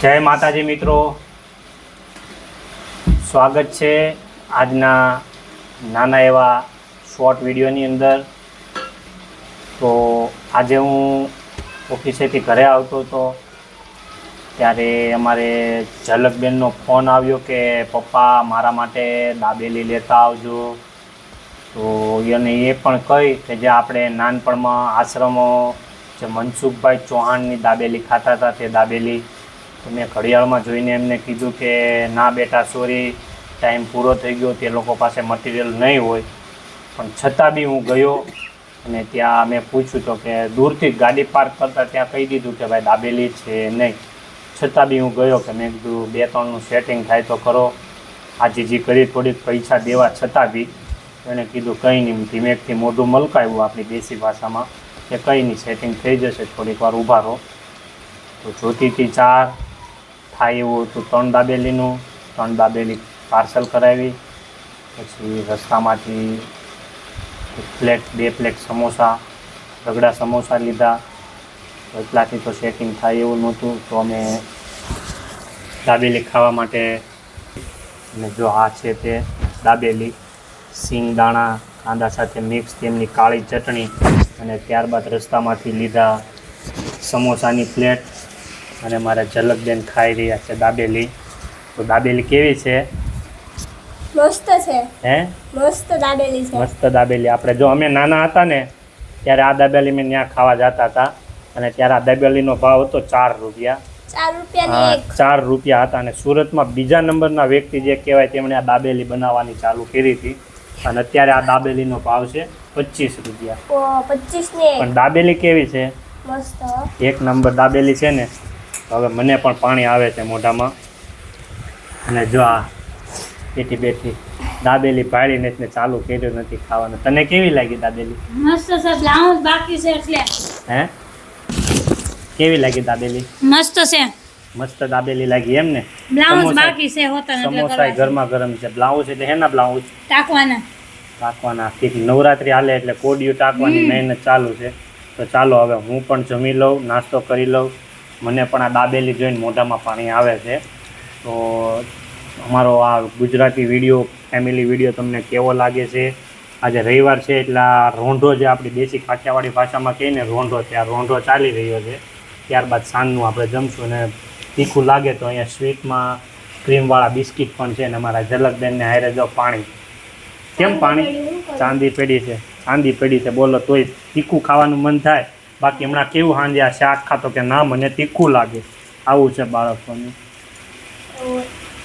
જય માતાજી મિત્રો. સ્વાગત છે આજના નાના એવા શોર્ટ વિડીયોની અંદર. તો આજે હું ઓફિસેથી ઘરે આવતો હતો. ત્યારે અમારે ઝલકબેનનો ફોન આવ્યો કે, પપ્પા, મારા માટે દાબેલી લેતા આવજો. તો એને એ પણ કહી કે, જે આપણે નાનપણમાં આશ્રમો જે મનસુખભાઈ ચૌહાણની દાબેલી ખાતા હતા તે દાબેલી તો મેં ઘડિયાળમાં જોઈને એમને કીધું કે, ના બેટા સોરી ટાઈમ પૂરો થઈ ગયો, તે લોકો પાસે મટીરિયલ નહીં હોય. પણ છતાં બી હું ગયો અને ત્યાં મેં પૂછ્યું તો કે, દૂરથી ગાડી પાર્ક કરતાં ત્યાં કહી દીધું કે, ભાઈ, દાબેલી છે નહીં. છતાં બી હું ગયો કે મેં કીધું, બે, ત્રણનું સેટિંગ થાય તો કરો. આજીજી કરી થોડીક પૈસા દેવા છતાં બી એણે કીધું, કંઈ નહીં ધીમેકથી મોઢું મલકાવ્યું આપણી દેશી ભાષામાં. કે કંઈ નહીં સેટિંગ થઈ જશે, થોડીક વાર ઊભા રહો. તો જોતીથી ચાર થાય એવું હતું, ત્રણ દાબેલીનું, ત્રણ દાબેલી પાર્સલ કરાવી. પછી રસ્તામાંથી પ્લેટ બે પ્લેટ સમોસા, રગડા સમોસા લીધા. એટલાથી તો સેટિંગ થાય એવું નહોતું, તો અમે દાબેલી ખાવા માટે અને જો આ છે તે દાબેલી, સિંગ, દાણા, કાંદા સાથે મિક્સ તેમની કાળી ચટણી અને ત્યારબાદ રસ્તામાંથી લીધા સમોસાની પ્લેટ અને મારા ઝલકબેન ખાઈ રહ્યા છે દાબેલી. તો દાબેલી કેવી છે? મસ્ત છે. હે? મસ્ત દાબેલી છે. મસ્ત દાબેલી. આપણે જો અમે નાના હતા ને ત્યારે આ દાબેલી મેં ત્યાં ખાવા જતા હતા. અને ત્યારે આ દાબેલીનો ભાવ હતો ચાર રૂપિયા. ચાર હા ચાર રૂપિયા હતા. અને સુરતમાં બીજા નંબરના વ્યક્તિ જે કહેવાય તેમણે આ દાબેલી બનાવવાની ચાલુ કરી હતી. અને અત્યારે આ દાબેલીનો ભાવ છે પચીસ રૂપિયા. પચીસની પણ દાબેલી કેવી છે? મસ્ત. એક નંબર દાબેલી છે ને હવે મને પણ પાણી આવે છે મોઢામાં. અને જો આ બેઠી બેઠી દાબેલી જ મેં ચાલુ કર્યું નથી ખાવાનું. તને કેવી લાગી દાબેલી? મસ્ત છે બ્લાઉઝ બાકી છે એટલે. હે? કેવી લાગી દાબેલી? મસ્ત છે. મસ્ત દાબેલી લાગી એમ ને? બ્લાઉઝ સમોસા- બાકી છે હોતા એટલે સમોસા ગરમા ગરમ છે. બ્લાઉઝ એટલે હેના બ્લાઉઝ? ટાંકવાના. ટાંકવાના ઠીક નવરાત્રી હાલે એટલે કોડિયું ટાંકવાની મહેનત ચાલુ છે. તો ચાલો હવે હું પણ જમી લઉં નાસ્તો કરી લઉં. મને પણ આ દાબેલી જોઈને મોઢામાં પાણી આવે છે. તો અમારો આ ગુજરાતી વીડિયો ફેમિલી વીડિયો તમને કેવો લાગે છે? આજે રવિવાર છે એટલે આ રોંઢો જે આપણી દેશી કાઠિયાવાડી ભાષામાં કહીએ ને રોંઢો છે. આ રોંઢો ચાલી રહ્યો છે. ત્યારબાદ સાંજનું આપણે જમશું અને તીખું લાગે તો અહીંયા સ્વીટમાં ક્રીમવાળા બિસ્કિટ પણ છે ને અમારા ઝલકબેનને હારે જો પાણી. કેમ પાણી? ચાંદી પડી છે, ચાંદી પડી છે, બોલો તોય તીખું ખાવાનું મન થાય. બાકી હમણાં કેવું સાંજે આ શાક ખાતો કે ના, મને તીખું લાગે. આવું છે બાળકોનું.